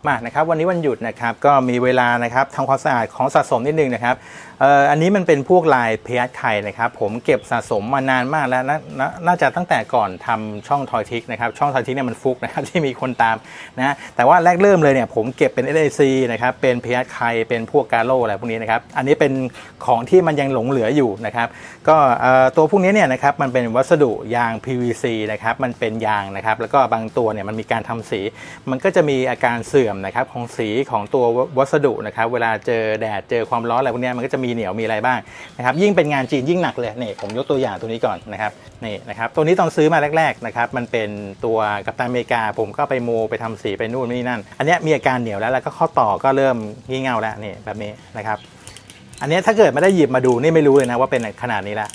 มานะครับวันนี้วันหยุดนะครับก็มีเวลานะครับทำความสะอาดของสะสมนิดนึงนะครับ อันนี้มันเป็นพวกลายเพยัคฆ์ไข่นะครับผมเก็บสะสมมานานมากแล้วนะนะน่าจะตั้งแต่ก่อนทำช่องทอยทิกนะครับช่องทอยทิกเนี่ยมันฟุกนะครับที่มีคนตามนะแต่ว่าแรกเริ่มเลยเนี่ยผมเก็บเป็น SAC นะครับเป็นเพยัคฆ์ไข่เป็นพวกกาโลอะไรพวกนี้นะครับอันนี้เป็นของที่มันยังหลงเหลืออยู่นะครับก็ตัวพวกนี้เนี่ยนะครับมันเป็นวัสดุยาง PVC นะครับมันเป็นยางนะครับแล้วก็บางตัวเนี่ยมันมีการทำสี มันก็จะมีอาการเสื่อมนะครับของสีของตัววัสดุนะครับเวลาเจอแดดเจอความร้อนอะไรพวกนี้มันก็จะมีีเหนียวมีอะไรบ้างนะครับยิ่งเป็นงานจีนยิ่งหนักเลยนี่ผมยกตัวอย่างตัวนี้ก่อนนะครับนี่นะครับตัวนี้ตอนซื้อมาแรกๆนะครับมันเป็นตัวกัปตันอเมริกา ผมก็ไปโมไปทำสีไปนู่นนี่นั่น อันนี้มีอาการเหนียวแล้วแล้วก็ข้อต่อก็เริ่มงี่เง่าแล้วนี่แบบนี้นะครับอันนี้ถ้าเกิดไม่ได้หยิบมาดูนี่ไม่รู้เลยนะว่าเป็นขนาดนี้ละ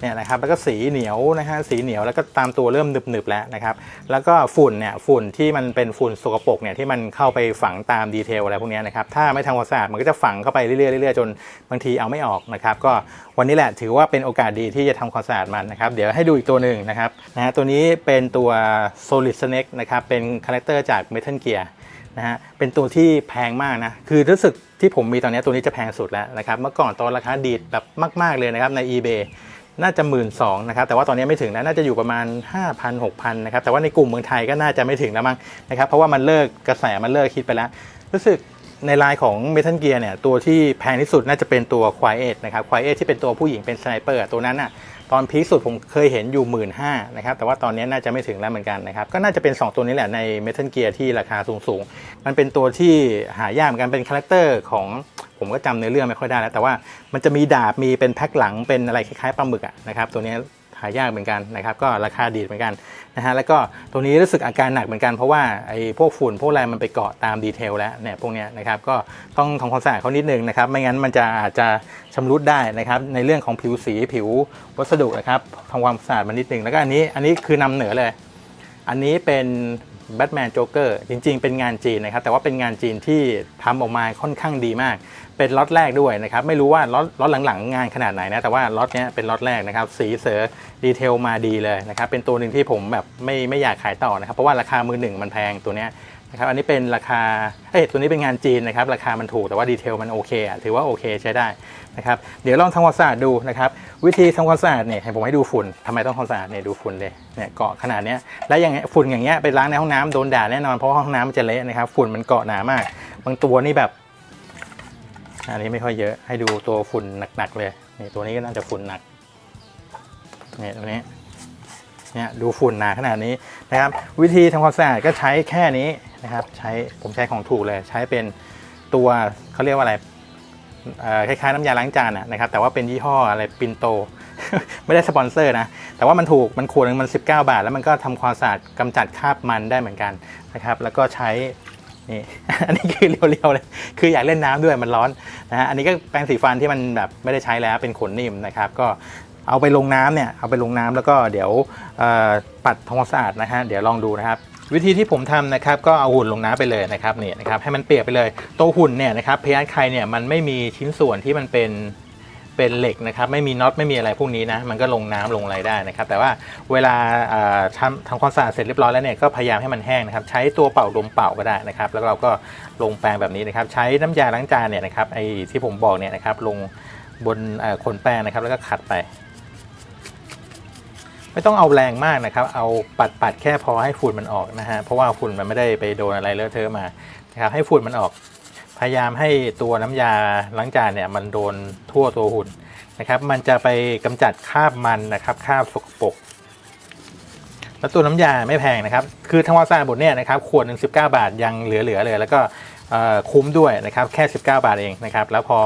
เนี่ยนะครับแล้วก็สีเหนียวนะฮะสีเหนียวแล้วก็ตามตัวเริ่มหนึบๆแล้วนะครับแล้วก็ฝุ่นเนี่ยฝุ่นที่มันเป็นฝุ่นสกปรกเนี่ยที่มันเข้าไปฝังตามดีเทลอะไรพวกนี้นะครับถ้าไม่ทำความสะอาดมันก็จะฝังเข้าไปเรื่อยๆเรื่อยๆจนบางทีเอาไม่ออกนะครับก็วันนี้แหละถือว่าเป็นโอกาสดีที่จะทำความสะอาดมันนะครับเดี๋ยวให้ดูอีกตัวหนึ่งนะครับนะฮะตัวนี้เป็นตัว solid snake นะครับเป็นคาแรคเตอร์จาก metal gear นะฮะเป็นตัวที่แพงมากนะ คือรู้สึกที่ผมมีตอนนี้ตัวนี้จะแพงสุดแล้วนะครับ เมื่อก่อนตอนราคาดีดแบบมาก ๆ เลยนะครับใน eBay น่าจะหมื่นสองนะครับแต่ว่าตอนนี้ไม่ถึงนะน่าจะอยู่ประมาณ 5,000 6,000นะครับแต่ว่าในกลุ่มเมืองไทยก็น่าจะไม่ถึงแล้วมั้งนะครับเพราะว่ามันเลิกกระแสมันเลิกคิดไปแล้ว รู้สึกในลายของเมทัลเกียร์เนี่ยตัวที่แพงที่สุดน่าจะเป็นตัวควายเอ็ดนะครับควายเอ็ดที่เป็นตัวผู้หญิงเป็นสไนเปอร์ตัวนั้นน่ะ ตอนพีคสุดผมเคยเห็นอยู่1 5ื่นนะครับแต่ว่าตอนนี้น่าจะไม่ถึงแล้วเหมือนกันนะครับก็น่าจะเป็น 2 ตัวนี้แหละใน Metal Gear ที่ราคาสูงๆ มันเป็นตัวที่หายากเหมือนกันเป็นคาแรคเตอร์ของผมก็จำเนื้อเรื่องไม่ค่อยได้แล้วแต่ว่ามันจะมีดาบมีเป็นแพ็คหลังเป็นอะไรคล้ายๆปลาหมึกอะนะครับตัวนี้ หายากเหมือนกันนะครับก็ราคาดีเหมือนกันนะฮะแล้วก็ตัวนี้รู้สึกอาการหนักเหมือนกันเพราะว่าไอ้พวกฝุ่นพวกอะไรมันไปเกาะตามดีเทลแล้วเนี่ยพวกเนี้ยนะครับก็ต้องทำความสะอาดเขานิดนึงนะครับไม่งั้นมันจะอาจจะชำรุดได้นะครับในเรื่องของผิวสีผิววัสดุนะครับทำความสะอาดมันนิดนึงแล้วก็อันนี้อันนี้คือนำเหนือเลย อันนี้เป็นแบทแมนโจ๊กเกอร์จริงๆ เป็นงานจีนนะครับ แต่ว่าเป็นงานจีนที่ทำออกมาค่อนข้างดีมาก เป็นล็อตแรกด้วยนะครับ ไม่รู้ว่าล็อตล็อตหลังๆ งานขนาดไหนนะ แต่ว่าล็อตเนี้ยเป็นล็อตแรกนะครับ สีเสือดีเทลมาดีเลยนะครับ เป็นตัวหนึ่งที่ผมแบบไม่ไม่อยากขายต่อนะครับ เพราะว่าราคามือหนึ่งมันแพงตัวเนี้ยนะครับ อันนี้เป็นราคา เอ้ตัวนี้เป็นงานจีนนะครับ ราคามันถูกแต่ว่าดีเทลมันโอเคอะถือว่าโอเคใช้ได้นะครับ เดี๋ยวลองทำความสะอาดดูนะครับ วิธีทำความสะอาดเนี่ยให้ผมให้ดูฝุ่นทำไมต้องทำความสะอาดเนี่ยดูฝุ่นเลย เนี่ยเกาะขนาดเนี้ย แล้วอย่างฝุ่นอย่างเงี้ยไปล้างในห้องน้ำโดนด่าแน่นอนเพราะห้องน้ำมันจะเละนะครับ ฝุ่นมันเกาะหนามาก บางตัวนี่แบบ อันนี้ไม่ค่อยเยอะให้ดูตัวฝุ่นหนักๆเลยนี่ตัวนี้ก็น่าจะฝุ่นหนักนี่ตัวนี้เนี่ยดูฝุ่นหนาขนาดนี้นะครับ วิธีทำความสะอาดก็ใช้แค่นี้นะครับใช้ผมใช้ของถูกเลยใช้เป็นตัวเขาเรียกว่าอะไรคล้ายๆน้ำยาล้างจานนะครับ แต่ว่าเป็นยี่ห้ออะไรปินโต ไม่ได้สปอนเซอร์นะ แต่ว่ามันถูกมันขวดหนึงมัน 19 บาท แล้วมันก็ทำความสะอาดกำจัดคราบมันได้เหมือนกันนะครับ แล้วก็ใช้ นี่ อันนี้คือเรียวๆเลย คืออยากเล่นน้ำด้วยมันร้อนนะฮะ อันนี้ก็แปรงสีฟันที่มันแบบไม่ได้ใช้แล้วเป็นขนนิ่มนะครับ ก็เอาไปลงน้ำเนี่ย เอาไปลงน้ำแล้วก็เดี๋ยวปัดทำความสะอาดนะฮะ เดี๋ยวลองดูนะครับวิธีที่ผมทำนะครับก็เอาหุ่นลงน้ำไปเลยนะครับนี่นะครับให้มันเปียกไปเลยตัวหุ่นเนี่ยนะครับพยานไคเนี่ยมันไม่มีชิ้นส่วนที่มันเป็น เป็นเหล็กนะครับไม่มีน็อตไม่มีอะไรพวกนี้นะมันก็ลงน้ำลงอะไรได้นะครับ แต่ว่าเวลาทำทำความสะอาดเสร็จเรียบร้อยแล้วเนี่ยก็พยายามให้มันแห้งนะครับ ใช้ตัวเป่าลมเป่าก็ได้นะครับ แล้วเราก็ลงแปรงแบบนี้นะครับ ใช้น้ำยาล้างจานเนี่ยนะครับไอ้ที่ผมบอกเนี่ยนะครับ ลงบนขนแปรงนะครับ แล้วก็ขัดไป ไม่ต้องเอาแรงมากนะครับ เอาปัดปัดๆแค่พอให้ฝุ่นมันออกนะฮะเพราะว่าฝุ่นมันไม่ได้ไปโดนอะไรเลอะเทอะมานะครับให้ฝุ่นมันออก พยายามให้ตัวน้ำยาล้างจานเนี่ยมันโดนทั่วตัวหุ่นนะครับ มันจะไปกำจัดคราบมันนะครับคราบสกปรกแล้วตัวน้ำยาไม่แพงนะครับ คือทางวาซาบทเนี่ยนะครับขวดหนึ่งสิบเก้าบาทยังเหลือๆเลยแล้วก็คุ้มด้วยนะครับแค่ 19 บาทเองนะครับแล้วพอ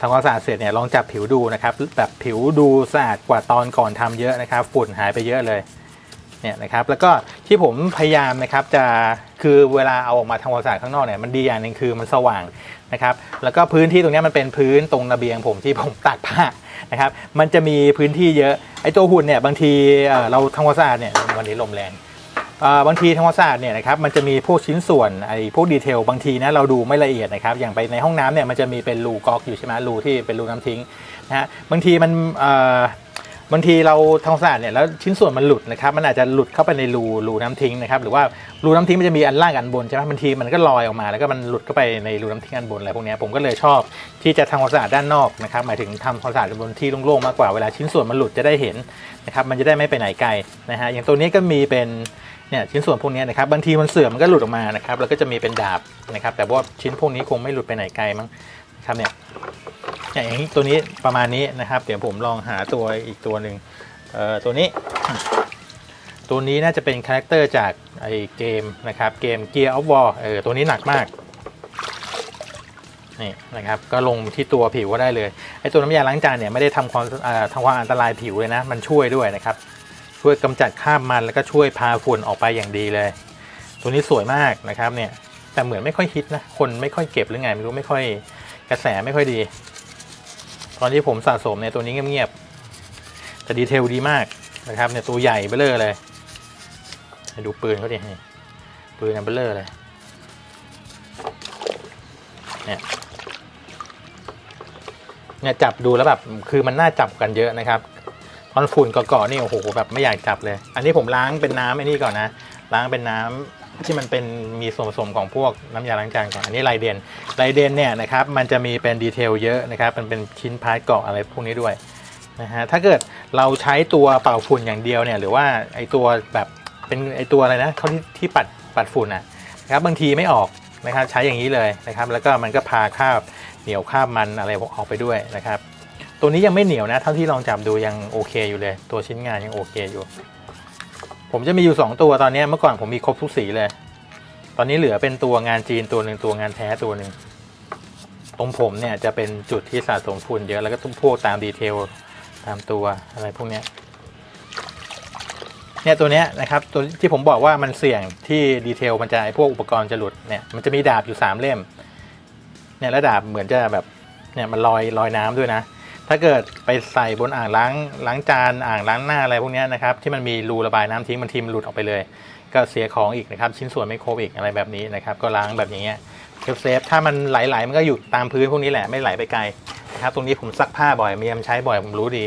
ทำความสะอาดเสร็จเนี่ยลองจับผิวดูนะครับแบบผิวดูสะอาดกว่าตอนก่อนทำเยอะนะครับฝุ่นหายไปเยอะเลย เนี่ยนะครับแล้วก็ที่ผมพยายามนะครับจะคือเวลาเอาออกมาทำความสะอาดข้างนอกเนี่ยมันดีอย่างหนึ่งคือมันสว่างนะครับแล้วก็พื้นที่ตรงนี้มันเป็นพื้นตรงระเบียงผมที่ผมตากผ้านะครับมันจะมีพื้นที่เยอะไอ้ตัวหุ่นเนี่ยบางทีเราทำความสะอาดเนี่ยวันนี้ลมแรงบางทีทำความสะอาดเนี่ยนะครับมันจะมีพวกชิ้นส่วนไอ้พวกดีเทลบางทีนะเราดูไม่ละเอียดนะครับอย่างไปในห้องน้ำเนี่ยมันจะมีเป็นรูก๊อกอยู่ใช่ไหมรูที่เป็นรูน้ำทิ้งนะฮะบางทีมันเบางทีเราทำความสะอาดเนี่ยแล้วชิ้นส่วนมันหลุดนะครับมันอาจจะหลุดเข้าไปในรูรูน้ำทิ้งนะครับหรือว่ารูน้ำทิ้งมันจะมีอันล่างอันบนใช่ไหมบางทีมันก็ลอยออกมา แล้วก็มันหลุดเข้าไปในรูน้ำทิ้งอันบนอะไรพวกเนี้ยผมก็เลยชอบที่จะทำความสะอาดด้านนอกนะครับหมายถึงทำความสะอาดบนที่โล่งๆมากกว่าเวลาชิ้นส่วนมันหลุดจะได้เห็นนะครับมันจะได้ไม่ไปไหนไกลนะฮะอย่างตัวนี้ก็มีเป็นเนี่ยชิ้นส่วนพวกนี้นะครับบางทีมันเสื่อมมันก็หลุดออกมานะครับแล้วก็จะมีเป็นดาบนะครับแต่ว่าชิ้นพวกนี้คงไม่หลุดไปไหนไกลมั้งครับเนี่ย อย่างนี้ตัวนี้ประมาณนี้นะครับ เดี๋ยวผมลองหาตัวอีกตัวหนึ่งเอ่อตัวนี้ ตัวนี้น่าจะเป็นคาแรคเตอร์จากไอเกมนะครับเกม Gear of War เออตัวนี้หนักมากนี่นะครับก็ลงที่ตัวผิวก็ได้เลยไอตัวน้ำยาล้างจานเนี่ยไม่ได้ทำความอ่าทำความอันตรายผิวเลยนะ มันช่วยด้วยนะครับ ช่วยกำจัดคราบมันแล้วก็ช่วยพาฝุ่นออกไปอย่างดีเลย ตัวนี้สวยมากนะครับเนี่ยแต่เหมือนไม่ค่อยฮิตนะคนไม่ค่อยเก็บหรือไงไม่รู้ไม่ค่อยกระแสไม่ค่อยดี ตอนที่ผมสะสมเนี่ยตัวนี้เงียบๆแต่ดีเทลดีมากนะครับเนี่ยตัวใหญ่เบ้อเลอร์เลยดูปืนเขาดิปืนเบ้อเลอเลยเนี่ยเนี่ยจับดูแล้วแบบคือมันน่าจับกันเยอะนะครับตอนฝุ่นเกาะๆนี่โอ้โหแบบไม่อยากจับเลย อันนี้ผมล้างเป็นน้ำไอ้นี่ก่อนนะล้างเป็นน้ำ ที่มันเป็นมีส่วนผสมของพวกน้ำยาล้างจานก่อนอันนี้ไรเดนไรเดนเนี่ยนะครับมันจะมีเป็นดีเทลเยอะนะครับมันเป็นชิ้นพาร์ทเกาะอะไรพวกนี้ด้วยนะฮะถ้าเกิดเราใช้ตัวเป่าฝุ่นอย่างเดียวเนี่ยหรือว่าไอตัวแบบเป็นไอตัวอะไรนะเขาที่ที่ปัดปัดฝุ่นอะนะครับบางทีไม่ออกนะครับใช้อย่างนี้เลยนะครับ แล้วก็มันก็พาคราบเหนียวคราบมันอะไรออกไปด้วยนะครับ ตัวนี้ยังไม่เหนียวนะเท่าที่ลองจับดูยังโอเคอยู่เลย ตัวชิ้นงานยังโอเคอยู่ ผมจะมีอยู่ 2 ตัวตอนนี้เมื่อก่อนผมมีครบทุกสีเลย ตอนนี้เหลือเป็นตัวงานจีนตัวหนึ่งตัวงานแท้ตัวหนึ่งตรงผมเนี่ยจะเป็นจุดที่สะสมฝุ่นเยอะแล้วก็ตุ้มพวกตามดีเทลตามตัวอะไรพวกเนี้ยเนี่ยตัวเนี้ยนะครับตัวที่ผมบอกว่ามันเสี่ยงที่ดีเทลมันจะไอพวกอุปกรณ์จะหลุดเนี่ยมันจะมีดาบอยู่ 3 เล่มเนี่ยแล้วดาบเหมือนจะแบบเนี่ยมันลอยลอยน้ำด้วยนะ ถ้าเกิดไปใส่บนอ่างล้างล้างจานอ่างล้างหน้าอะไรพวกนี้นะครับที่มันมีรูระบายน้ำทิ้งมันทีมนหลุดออกไปเลย ก็เสียของอีกนะครับชิ้นส่วนไม่ครบอีกอะไรแบบนี้นะครับก็ล้างแบบอย่างเงี้ยเซฟเซฟถ้ามันไหลๆมันก็อยู่ตามพื้นพวกนี้แหละไม่ไหลไปไกลนะครับตรงนี้ผมซักผ้าบ่อยเมียมใช้บ่อยผมรู้ดี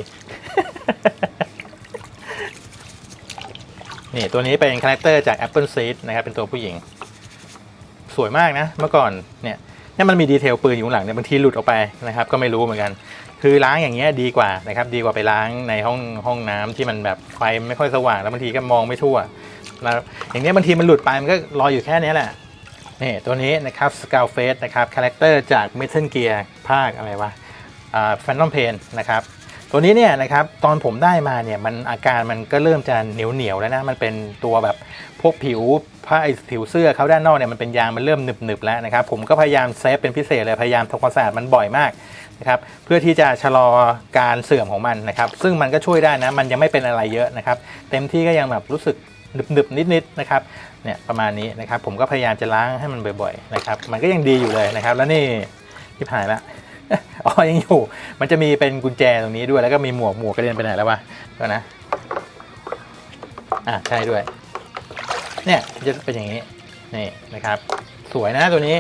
นี่ตัวนี้เป็นคาแรคเตอร์จาก Apple Seed นะครับเป็นตัวผู้หญิง สวยมากนะ เมื่อก่อนเนี่ยเนี่ยมันมีดีเทลปืนอยู่หลังเนี่ยบางทีหลุดออกไปนะครับ ก็ไม่รู้เหมือนกัน คือล้างอย่างเงี้ยดีกว่านะครับดีกว่าไปล้างในห้องห้องน้ำที่มันแบบไฟไม่ค่อยสว่างแล้วบางทีก็มองไม่ทั่วแล้วอย่างเงี้ยบางทีมันหลุดไปมันก็ลอยอยู่แค่นี้แหละนี่ตัวนี้นะครับ s c a l f a c e นะครับคาแรคเตอร์จาก Metal Gear ภาคอะไรวะอ่า Phantom Pain นะครับตัวนี้เนี่ยนะครับตอนผมได้มาเนี่ยมันอาการมันก็เริ่มจะเหนียวเหนียวแล้วนะมันเป็นตัวแบบ พวกผิวผ้าไอ้ผิวเสื้อเขาด้านนอกเนี่ยมันเป็นยางมันเริ่มหนึบหนึบๆแล้วนะครับผมก็พยายามเซฟเป็นพิเศษเลยพยายามทำความสะอาดมันบ่อยมากนะครับเพื่อที่จะชะลอการเสื่อมของมันนะครับ ซึ่งมันก็ช่วยได้นะมันยังไม่เป็นอะไรเยอะนะครับ เต็มที่ก็ยังแบบรู้สึกหนึบหนึบๆนิดๆนะครับเนี่ยประมาณนี้นะครับ ผมก็พยายามจะล้างให้มันบ่อยๆนะครับ มันก็ยังดีอยู่เลยนะครับ แล้วนี่ที่หายละอ๋อยังอยู่ มันจะมีเป็นกุญแจตรงนี้ด้วยแล้วก็มีหมวกหมวกกระเด็นไปไหนแล้ววะก็นะอะใช่ด้วย เนี่ยจะเป็นอย่างนี้นี่นะครับ สวยนะตัวนี้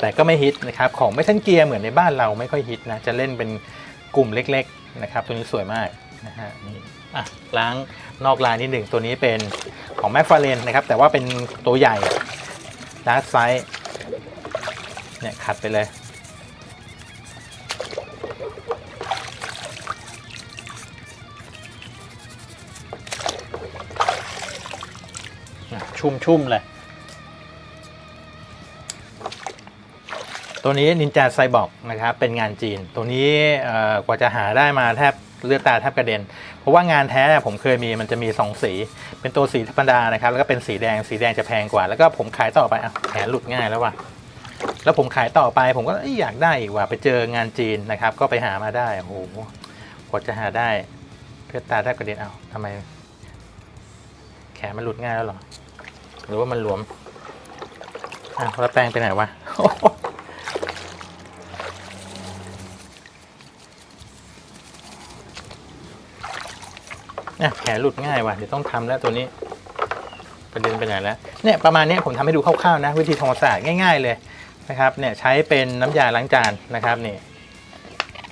แต่ก็ไม่ฮิตนะครับ ของไม่ทันเกียร์เหมือนในบ้านเราไม่ค่อยฮิตนะจะเล่นเป็นกลุ่มเล็กๆนะครับ ตัวนี้สวยมากนะฮะนี่อะล้างนอกลายนิดหนึ่งตัวนี้เป็นของแม f ฟาเรนนะครับ แต่ว่าเป็นตัวใหญ่ดาร์ไซส์เนี่ยขัดไปเลย ชุ่มๆเลย ตัวนี้นินจาไซบอร์กนะครับ เป็นงานจีน ตัวนี้กว่าจะหาได้มาแทบเลือดตาแทบกระเด็น เพราะว่างานแท้ผมเคยมีมันจะมี 2 สี เป็นตัวสีธรรมดานะครับ แล้วก็เป็นสีแดง สีแดงจะแพงกว่า แล้วก็ผมขายต่อไปอะแขนหลุดง่ายแล้วว่ะ แล้วผมขายต่อไป ผมก็อยากได้อีกว่ะ ไปเจองานจีนนะครับ ก็ไปหามาได้ โอ้โห กว่าจะหาได้เลือดตาแทบกระเด็น เอาทำไมแขนมันหลุดง่ายแล้วหรอ หรือว่ามันหลวมอะแล้วแป้งไปไหนวะเนี่ยแผลหลุดง่ายว่ะเดี๋ยวต้องทำแล้วตัวนี้ประเด็นไปไหนแล้วเนี่ยประมาณนี้ผมทำให้ดูคร่าวๆนะ วิธีทำความสะอาดง่ายๆเลยนะครับเนี่ยใช้เป็นน้ำยาล้างจานนะครับนี่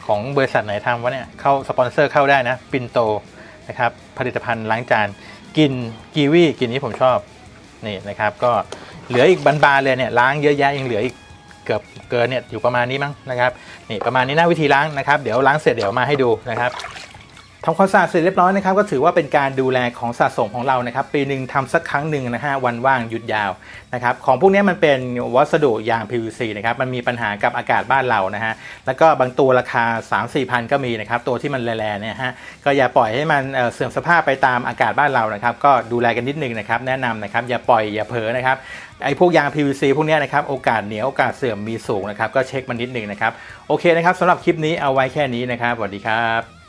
ของบริษัทไหนทำวะเนี่ยเข้าสปอนเซอร์เข้าได้นะปินโตนะครับผลิตภัณฑ์ล้างจานกลินกีวีกลินนี้ผมชอบ นี่นะครับก็เหลืออีกบานๆเลยเนี่ยล้างเยอะแยะยังเหลืออีกเกือบเกินเนี่ยอยู่ประมาณนี้มั้งนะครับนี่ประมาณนี้นะวิธีล้างนะครับ เดี๋ยวล้างเสร็จเดี๋ยวมาให้ดูนะครับ ทำความสะอาดเสร็จเรียบร้อยนะครับก็ถือว่าเป็นการดูแลของสะสมของเรานะครับปีหนึ่งทำสักครั้งหนึ่งนะฮะวันว่างหยุดยาวนะครับของพวกนี้มันเป็นวัสดุยาง PVC นะครับมันมีปัญหากับอากาศบ้านเรานะฮะแล้วก็บางตัวราคา 3 4พันก็มีนะครับตัวที่มันแร่ๆเนี่ยฮะก็อย่าปล่อยให้มันเสื่อมสภาพไปตามอากาศบ้านเรานะครับก็ดูแลกันนิดนึงนะครับแนะนำนะครับอย่าปล่อยอย่าเผลอนะครับไอ้พวกยาง PVC พวกนี้นะครับโอกาสเหนียวโอกาสเสื่อมมีสูงนะครับก็เช็คมันนิดนึงนะครับโอเคนะครับสำหรับคลิปนี้เอาไว้แค่นี้นะครับสวัสดีครับ